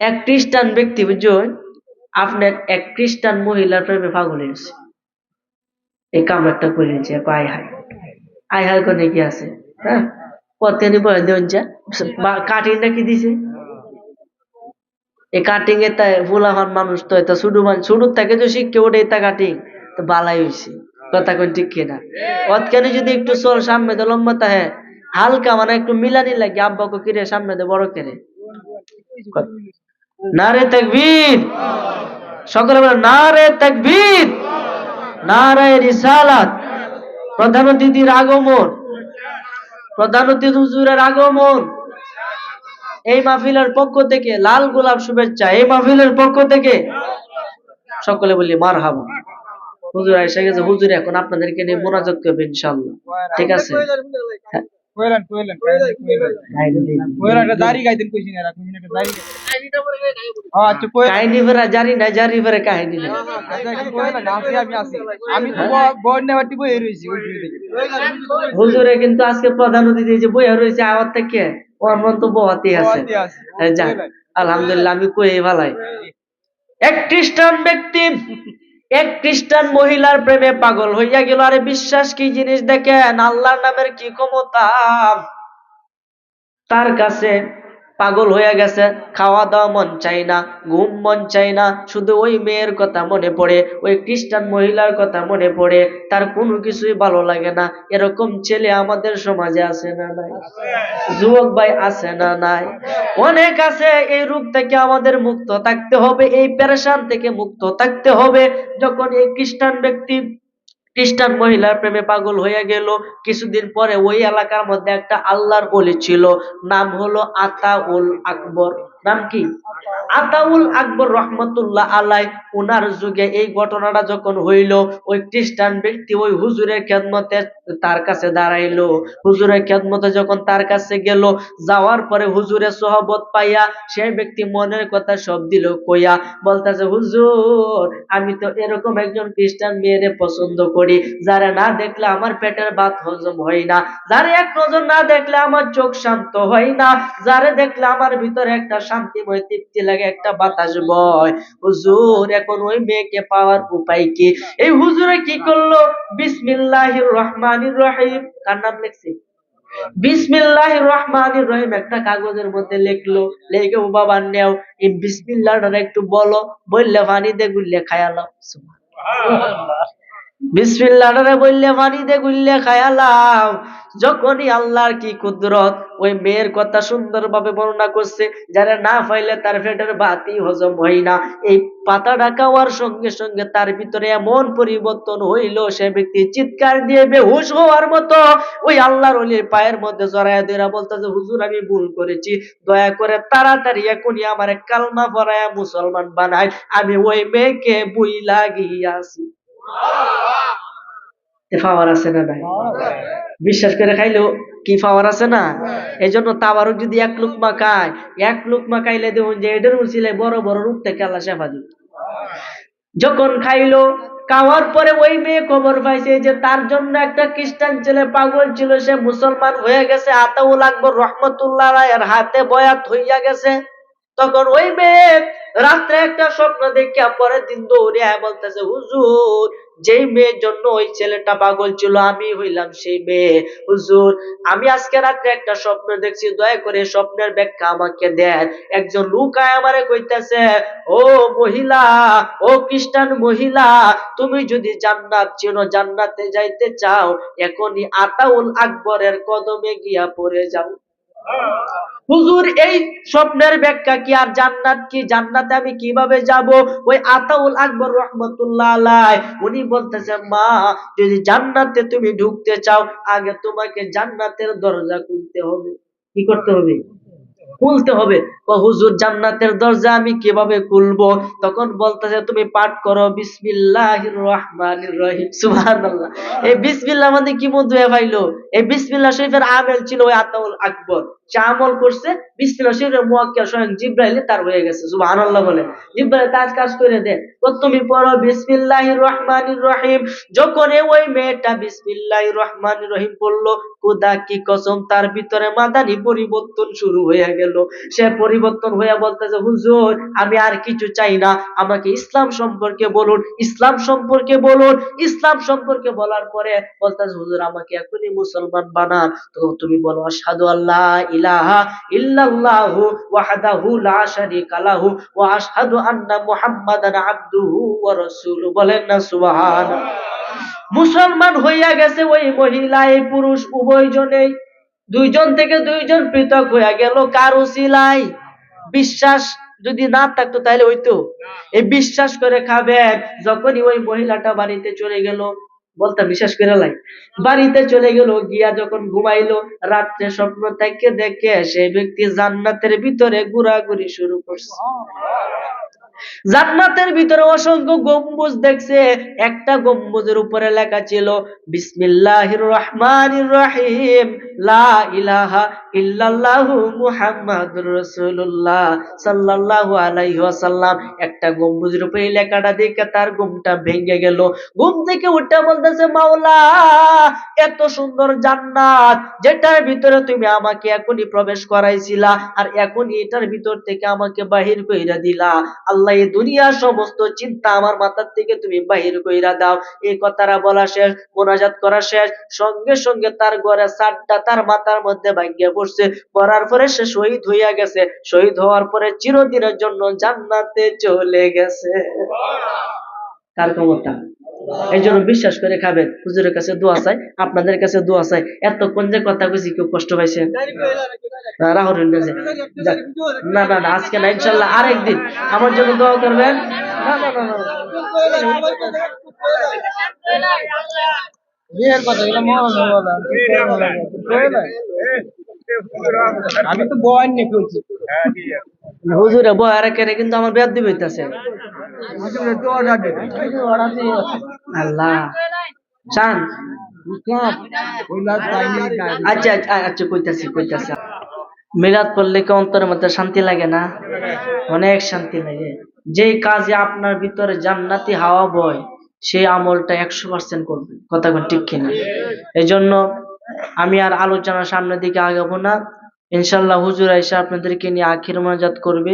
এক খ্রিস্টান ব্যক্তি বুঝছেন আপনার এক খ্রিস্টান মহিলার প্রেমে পাগল হয়েছে এই কাম একটা করে নিয়েছে আয় হায়। আয় হায় করে কি আছে? হ্যাঁ? পথে নি বয়ে দেন যা। কাটিংটা কি দিছে? এই কাটিং এ তাই ফুলাহান মানুষ তো এটা শুধু মানে শুরু থেকে যে শিখকে ওঠে এটা কাটিং তো বালাই হয়েছে কথা কোন ঠিক কিনা? অতখানে যদি একটু চল সামনে দে লম্বা তাহে হালকা মানে একটু মিলানি লাগে, আব্বাকে কিরে সামনে দে বড় কেরে নারে তাকবীর। সকলে বলে, নারে তাকবীর। নারে রিসালাত। প্রধান অতিথির আগমন। প্রধান অতিথি হুজুরের আগমন। এই মাহফিলের পক্ষ থেকে লাল গোলাপ শুভেচ্ছা। এই মাহফিলের পক্ষ থেকে সকলে বলি মার হাবা হুজুর এসে গেছে। হুজুর এখন আপনাদেরকে নিয়ে মোনাজাত করবে ইনশাল্লাহ ঠিক আছে? হ্যাঁ। কইলেন কইলেন কইলেন একটা দাড়ি গাইতেন কইছিন এরা কইছিন একটা দাড়ি হ্যাঁ আচ্ছা কাহিনী না জারি কাহিনী না আচ্ছা আসি আমি আসি আমি তো বড় নেওয়াটি বই রইছি হুজুরে কিন্তু আজকে প্রধান অতিথি যে বইয়া রয়েছে আওয়ার থেকে ওর মন তো বহাতেই আছে। হ্যাঁ, যাক আলহামদুলিল্লাহ আমি কই ভালাই। এক খ্রিস্টান ব্যক্তি এক খ্রিস্টান মহিলার প্রেমে পাগল হইয়া গেল। আরে বিশ্বাস কি জিনিস দেখেন? আল্লাহর নামের কি ক্ষমতা? তার কাছে পাগল হয়ে গেছে খাওয়া দাওয়া মন চাই না, ঘুম মন চাই না, শুধু ওই মেয়ের কথা মনে পড়ে, ওই খ্রিস্টান মহিলার কথা মনে পড়ে, তার কোনো কিছুই ভালো লাগে না, এরকম ছেলে আমাদের সমাজে আছে না নাই? যুবক ভাই আছে না নাই? অনেক আছে, এই রূপ থেকে আমাদের মুক্ত থাকতে হবে, এই পেরেশান থেকে মুক্ত থাকতে হবে, যখন এই খ্রিস্টান ব্যক্তি খ্রিস্টান মহিলার প্রেমে পাগল হয়ে গেল। কিছুদিন পরে ওই এলাকার মধ্যে একটা আল্লাহর বলি ছিল, নাম হলো আতাউল আকবর। নাম কি? আতাউল আকবর রহমতুল্লাহ আলাই উনার যুগে এই ঘটনাটা যখন হইল, ওই খ্রিস্টান ব্যক্তি ওই হুজুরের খেদমতে তার কাছে দাঁড়াইলো। হুজুরের খেদমতে যখন তার কাছে গেল, যাওয়ার পরে হুজুরের সহবত পাইয়া সেই ব্যক্তি মনের কথা সব দিল, কইয়া বলতেছে, হুজুর, আমি তো এরকম একজন খ্রিস্টান মেয়েরে পছন্দ করি, যারা না দেখলে আমার পেটের ভাত হজম হয় না, যারা এক নজর না দেখলে আমার চোখ শান্ত হয় না, যারা দেখলে আমার ভিতরে একটা শান্তিময়, তৃপ্তি লাগে, একটা বাতাস বয়। হুজুর, এখন ওই মেয়েকে পাওয়ার উপায় কি? এই হুজুরে কি করল? বিসমিল্লাহির রহমানির রহিম। কার নাম লিখছি? বিসমিল্লাহ রহমান রহিম। একটা কাগজের মধ্যে লিখলো, লেখে ও বাবা নেও। এই বিসমিল্লাহটা একটু বলো, বললে পানি দে খায়ালো বিসমিল্লাহটা বললে দে গুললে খায়ালাম। যখনই আল্লাহর কি কুদরত, ওই মেয়ের কথা সুন্দরভাবে বর্ণনা করছে, যারা না পাইলে তার পেটের বাতি হজম হয় না। এই পাতা ডাকা সঙ্গে সঙ্গে তার ভিতরে এমন পরিবর্তন হইল, সে ব্যক্তি চিৎকার দিয়ে বেহুশ হওয়ার মতো, ওই আল্লাহর অলির পায়ের মধ্যে জড়াইয়া দেরা বলতেছে, হুজুর, আমি ভুল করেছি। দয়া করে তাড়াতাড়ি এখনই আমার কালমা পড়ায়া মুসলমান বানাই আমি ওই মেয়েকে বুই লাগিয়াছি বিশ্বাস করে খাইলেও কি পাওয়ার আছে না? এই জন্য তাবারও যদি এক লুকমা খায়, এক লুকমা খাইলে দেখুন যে এদের উচিলে বড় বড় রূপ থেকে আল্লাহ শেফা দিবে। যখন খাইলো, খাওয়ার পরে ওই মেয়ে খবর পাইছে যে তার জন্য একটা খ্রিস্টান ছেলে পাগল ছিল, সে মুসলমান হয়ে গেছে, আতাউল আকবর রহমতুল্লাহ এর হাতে বয়াত হইয়া গেছে। তখন ওই মেয়ে রাত্রে একটা স্বপ্ন দেখিয়া পরের দিন দৌড়ে বলতেছে, হুজুর, যেই মেয়ের জন্য ওই ছেলেটা পাগল ছিল, আমি হইলাম সেই মেয়ে। হুজুর, আমি আজকে রাত্রে একটা স্বপ্ন দেখছি, দয়া করে স্বপ্নের ব্যাখ্যা আমাকে দেন। একজন লোক আমারে কইতেছে, ও মহিলা, ও খ্রিস্টান মহিলা, তুমি যদি জান্নাত চিনো, জান্নাতে যাইতে চাও, এখনই আতাউল আকবরের কদমে গিয়া পড়ে যাও। হুজুর, এই স্বপ্নের ব্যাখ্যা কি আর জান্নাত কি? জান্নাতে আমি কীভাবে যাব? ওই আতাউল আকবর রহমতুল্লাহ আলাই উনি বলতেছে, মা, যদি জান্নাতে তুমি ঢুকতে চাও, আগে তোমাকে জান্নাতের দরজা খুলতে হবে। কি করতে হবে? খুলতে হবে। হুজুর, জান্নাতের দরজা আমি কীভাবে খুলবো? তখন বলতেছে, তুমি পাঠ করো, বিসমিল্লাহির রহমানির রহিম। সুবহানাল্লাহ। এই বিসমিল্লাহ মানে কি বন্ধু পাইলো এই বিসমিল্লাহ শরীফের আমেল ছিল ওই আতাউল আকবর। সে আমল করছে, বিসমিল্লাহ শরীফের মুয়াক্কিয়া স্বয়ং তার হয়ে গেছে, সুবহানাল্লাহ বলে। জিব্রাইল কাজ করে দে। তো তুমি পড়ো, বিসমিল্লাহির রহমানির রহিম। যখন ওই মেয়েটা বিসমিল্লাহির রহমানির রহিম পড়ল, খোদা কি কসম, তার ভিতরে মাদানি পরিবর্তন শুরু হয়ে গেল। সে পরিবর্তন হয়ে বলতেছে, হুজুর, আমি আর কিছু চাই না। আমাকে ইসলাম সম্পর্কে বলুন, ইসলাম সম্পর্কে বলুন। ইসলাম সম্পর্কে বলার পরে বলতেছে, হুজুর, আমাকে এখনই মুসলমান বানান। তো তুমি বলো, আশহাদু আল্লাহ ইলাহা ইল্লাল্লাহু ওয়াহদাহু লা শারীকা লাহু ওয়া আশহাদু আন্না মুহাম্মাদান আবদুহু ওয়া রাসূলুহু। বলেন না, সুবহানাল্লাহ। মুসলমান হইয়া গেছে ওই মহিলা, এই পুরুষ, উভয় জনেই। দুইজন থেকে দুইজন পৃথক হইয়া গেল, কার উসিলাই বিশ্বাস যদি না থাকতো তাহলে হইতো। এই বিশ্বাস করে খাবে যখনই ওই মহিলাটা বাড়িতে চলে গেল বলতাম বিশ্বাস করে লাই। বাড়িতে চলে গেল গিয়া যখন ঘুমাইলো রাত্রে স্বপ্ন থেকে দেখে সেই ব্যক্তি জান্নাতের ভিতরে ঘুরাঘুরি শুরু করছে। জান্নাতের ভিতরে অসংখ্য গম্বুজ দেখছে। একটা গম্বুজের উপরে লেখা ছিল, বিসমিল্লাহির রহমানির রহিম, লা ইলাহা ইল্লাল্লাহু মুহাম্মাদুর রাসূলুল্লাহ সাল্লাল্লাহু আলাইহি ওয়াসাল্লাম। একটা গম্বুজের উপরে লেখাটা দেখে তার ঘুমটা ভেঙে গেল। ঘুম থেকে উঠে বলতেছে, মাওলা, এত সুন্দর জান্নাত, যেটার ভিতরে তুমি আমাকে এখনই প্রবেশ করাইছিলা, আর এখনই এটার ভিতর থেকে আমাকে বাহির কইরা দিলা। আল্লাহ এই দুনিয়ার সমস্ত চিন্তা আমার মাথার থেকে তুমি বাহির কইরা দাও। এই কথাটা বলা শেষ মোনাজাত করা শেষ। সঙ্গে সঙ্গে তার ঘরে সাতটা তার মাথার মধ্যে ভাঙ্গিয়া পড়ছে। পড়ার পরে সে শহীদ হইয়া গেছে। শহীদ হওয়ার পরে চিরদিনের জন্য জান্নাতে চলে গেছে। কার ক্ষমতা এই জন্য বিশ্বাস করে খাবেন। হুজুরের কাছে দোয়া চাই আপনাদের কাছে দোয়া চাই। এতক্ষণ যে কথা কইছি কেউ কষ্ট পাইছে? রাহুল না না না আজকে না ইনশাল্লাহ আরেকদিন। আমার জন্য দোয়া করবেন? না না না আমি তো বয়ান নিয়ে বলছি হুজুরে বয়ার কেনে কিন্তু আমার বেদ দিবে হইতাছে আল্লাহ। চান? আচ্ছা আচ্ছা আচ্ছা কইতাছি কইতাছি। মিলাদ পড়লে কি অন্তরের মধ্যে শান্তি লাগে না? অনেক শান্তি লাগে। যেই কাজে আপনার ভিতরে জান্নাতি হাওয়া বয় সেই আমলটা একশো পার্সেন্ট করবে। কথা ঠিক কিনা? এই জন্য আমি আর আলোচনা সামনের দিকে আগাবো না। ইনশাল্লাহ হুজুর আইসা আপনাদেরকে নিয়ে আখির মোনাজাত করবে।